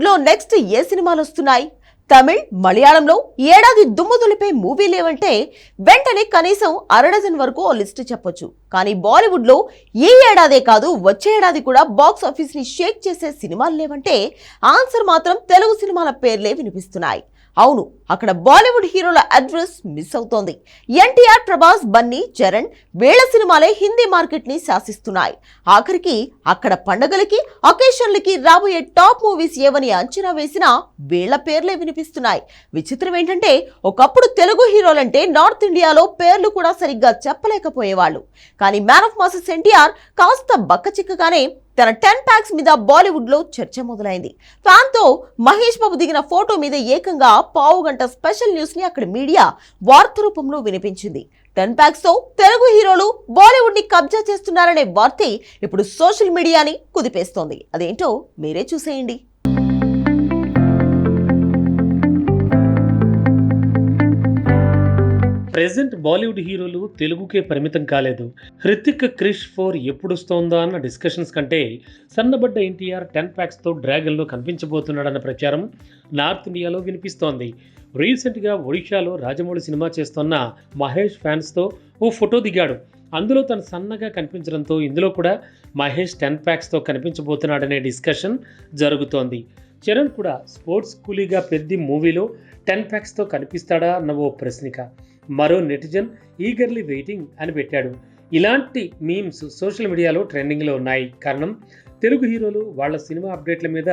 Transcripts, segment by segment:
బాలీవుడ్లో నెక్స్ట్ ఏ సినిమాలు వస్తున్నాయి? తమిళ్ మలయాళంలో ఏడాది దుమ్ము దులిపే మూవీ లేవంటే వెంటనే కనీసం అరడజన్ వరకు ఓ లిస్ట్ చెప్పొచ్చు. కానీ బాలీవుడ్లో ఈ ఏడాదే కాదు వచ్చే ఏడాది కూడా బాక్స్ ఆఫీస్ని షేక్ చేసే సినిమాలు లేవంటే ఆన్సర్ మాత్రం తెలుగు సినిమాల పేర్లే వినిపిస్తున్నాయి. అవును అక్కడ బాలీవుడ్ హీరోల అడ్రస్ మిస్ అవుతోంది. ఎన్టీఆర్ ప్రభాస్ బన్నీ చరణ్ వేళ సినిమాలే హిందీ మార్కెట్ని శాసిస్తున్నాయి. ఆఖరికి అక్కడ పండగలకి అకేషన్లకి రాబోయే టాప్ మూవీస్ ఏవని అంచనా వేసినా వీళ్ళ పేర్లే వినిపిస్తున్నాయి. విచిత్రం ఏంటంటే ఒకప్పుడు తెలుగు హీరోలంటే నార్త్ ఇండియాలో పేర్లు కూడా సరిగ్గా చెప్పలేకపోయేవాళ్ళు. కానీ మ్యాన్ ఆఫ్ మాసెస్ ఎన్టీఆర్ కాస్త బక్కచిక్కగానే తన టెన్ ప్యాక్స్ మీద బాలీవుడ్లో చర్చ మొదలైంది. ఫ్యాన్తో మహేష్ బాబు దిగిన ఫోటో మీద ఏకంగా పావు గంట స్పెషల్ న్యూస్ని అక్కడ మీడియా వార్త రూపంలో వినిపించింది. టెన్ ప్యాక్స్తో తెలుగు హీరోలు బాలీవుడ్ని కబ్జా చేస్తున్నారనే వార్తే ఇప్పుడు సోషల్ మీడియాని కుదిపేస్తోంది. అదేంటో మీరే చూసేయండి. ప్రెజెంట్ బాలీవుడ్ హీరోలు తెలుగుకే పరిమితం కాలేదు. హృతిక్ క్రిష్ ఫోర్ ఎప్పుడొస్తోందా అన్న డిస్కషన్స్ కంటే సన్నబడ్డ ఎన్టీఆర్ టెన్ ప్యాక్స్తో డ్రాగన్లో కనిపించబోతున్నాడన్న ప్రచారం నార్త్ ఇండియాలో వినిపిస్తోంది. రీసెంట్గా ఒడిషాలో రాజమౌళి సినిమా చేస్తున్న మహేష్ ఫ్యాన్స్తో ఓ ఫోటో దిగాడు. అందులో తను సన్నగా కనిపించడంతో ఇందులో కూడా మహేష్ టెన్ ప్యాక్స్తో కనిపించబోతున్నాడనే డిస్కషన్ జరుగుతోంది. చరణ్ కూడా స్పోర్ట్స్ కూలీగా పెద్ద మూవీలో టెన్ ప్యాక్స్తో కనిపిస్తాడా అన్న ఓ ప్రశ్నిక. మరో నెటిజన్ ఈగర్లీ వెయిటింగ్ అని పెట్టాడు. ఇలాంటి మీమ్స్ సోషల్ మీడియాలో ట్రెండింగ్లో ఉన్నాయి. కారణం తెలుగు హీరోలు వాళ్ళ సినిమా అప్డేట్ల మీద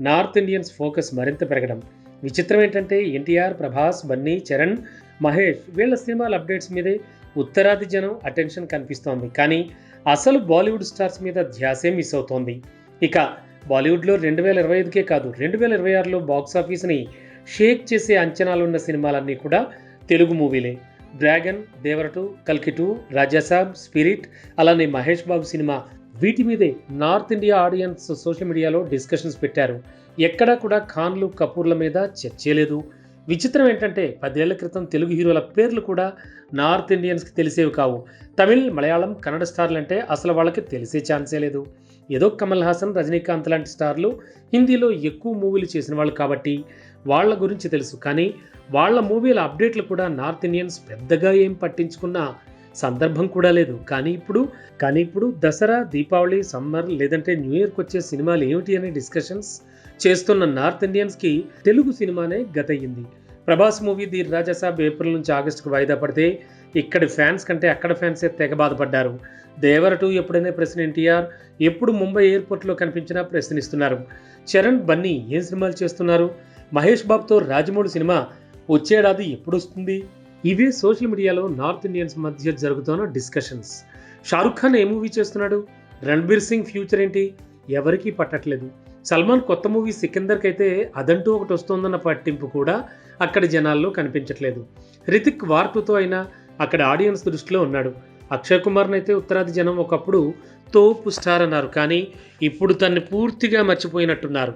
నార్త్ ఇండియన్స్ ఫోకస్ మరింత పెరగడం. విచిత్రం ఏంటంటే ఎన్టీఆర్ ప్రభాస్ బన్నీ చరణ్ మహేష్ వీళ్ళ సినిమాల అప్డేట్స్ మీదే ఉత్తరాది జనం అటెన్షన్ కనిపిస్తోంది. కానీ అసలు బాలీవుడ్ స్టార్స్ మీద ధ్యాసే మిస్ అవుతోంది. ఇక బాలీవుడ్లో రెండు వేల ఇరవై ఐదుకే కాదు రెండు వేల ఇరవై ఆరులో బాక్స్ ఆఫీస్ని షేక్ చేసే అంచనాలున్న సినిమాలన్నీ కూడా తెలుగు మూవీలే. డ్రాగన్ దేవరటు కల్కి టూ రాజాసాబ్ స్పిరిట్ అలానే మహేష్ బాబు సినిమా వీటి మీదే నార్త్ ఇండియా ఆడియన్స్ సోషల్ మీడియాలో డిస్కషన్స్ పెట్టారు. ఎక్కడా కూడా ఖాన్లు కపూర్ల మీద చర్చే లేదు. విచిత్రం ఏంటంటే పదేళ్ళ క్రితం తెలుగు హీరోల పేర్లు కూడా నార్త్ ఇండియన్స్కి తెలిసేవి కావు. తమిళ్ మలయాళం కన్నడ స్టార్లు అంటే అసలు వాళ్ళకి తెలిసే ఛాన్సే లేదు. ఏదో కమల్ హాసన్ రజనీకాంత్ లాంటి స్టార్లు హిందీలో ఎక్కువ మూవీలు చేసిన వాళ్ళు కాబట్టి వాళ్ళ గురించి తెలుసు. కానీ వాళ్ళ మూవీల అప్డేట్లు కూడా నార్త్ ఇండియన్స్ పెద్దగా ఏం పట్టించుకున్న సందర్భం కూడా లేదు. కానీ ఇప్పుడు కానీ ఇప్పుడు దసరా దీపావళి సమ్మర్ లేదంటే న్యూ ఇయర్కి వచ్చే సినిమాలు ఏమిటి అనే డిస్కషన్స్ చేస్తున్న నార్త్ ఇండియన్స్కి తెలుగు సినిమానే గతయ్యింది Prabhas movie the Rajasaab April నుంచి ఆగస్టుకు వాయిదా పడితే ఇక్కడి ఫ్యాన్స్ కంటే అక్కడ ఫ్యాన్సే తెగ బాధపడ్డారు. దేవర టూ ఎప్పుడైనా ప్రశ్న ఎన్టీఆర్ ఎప్పుడు ముంబై ఎయిర్పోర్ట్లో కనిపించినా ప్రశ్నిస్తున్నారు. చరణ్ బన్నీ ఏం సినిమాలు చేస్తున్నారు? మహేష్ బాబుతో రాజమౌళి సినిమా వచ్చేడాది ఎప్పుడొస్తుంది ఇవే సోషల్ మీడియాలో నార్త్ ఇండియన్స్ మధ్య జరుగుతున్న డిస్కషన్స్. షారుఖ్ ఖాన్ ఏ మూవీ చేస్తున్నాడు? రణ్బీర్ సింగ్ ఫ్యూచర్ ఏంటి? ఎవరికీ పట్టట్లేదు. సల్మాన్ కొత్త మూవీ సికిందర్కి అయితే అదంటూ ఒకటి వస్తోందన్న పట్టింపు కూడా అక్కడి జనాల్లో కనిపించట్లేదు. రితిక్ వార్ అయినా అక్కడ ఆడియన్స్ దృష్టిలో ఉన్నాడు. అక్షయ్ కుమార్ని అయితే ఉత్తరాది జనం ఒకప్పుడు తోపు స్టార్ అన్నారు కానీ ఇప్పుడు తన్ని పూర్తిగా మర్చిపోయినట్టున్నారు.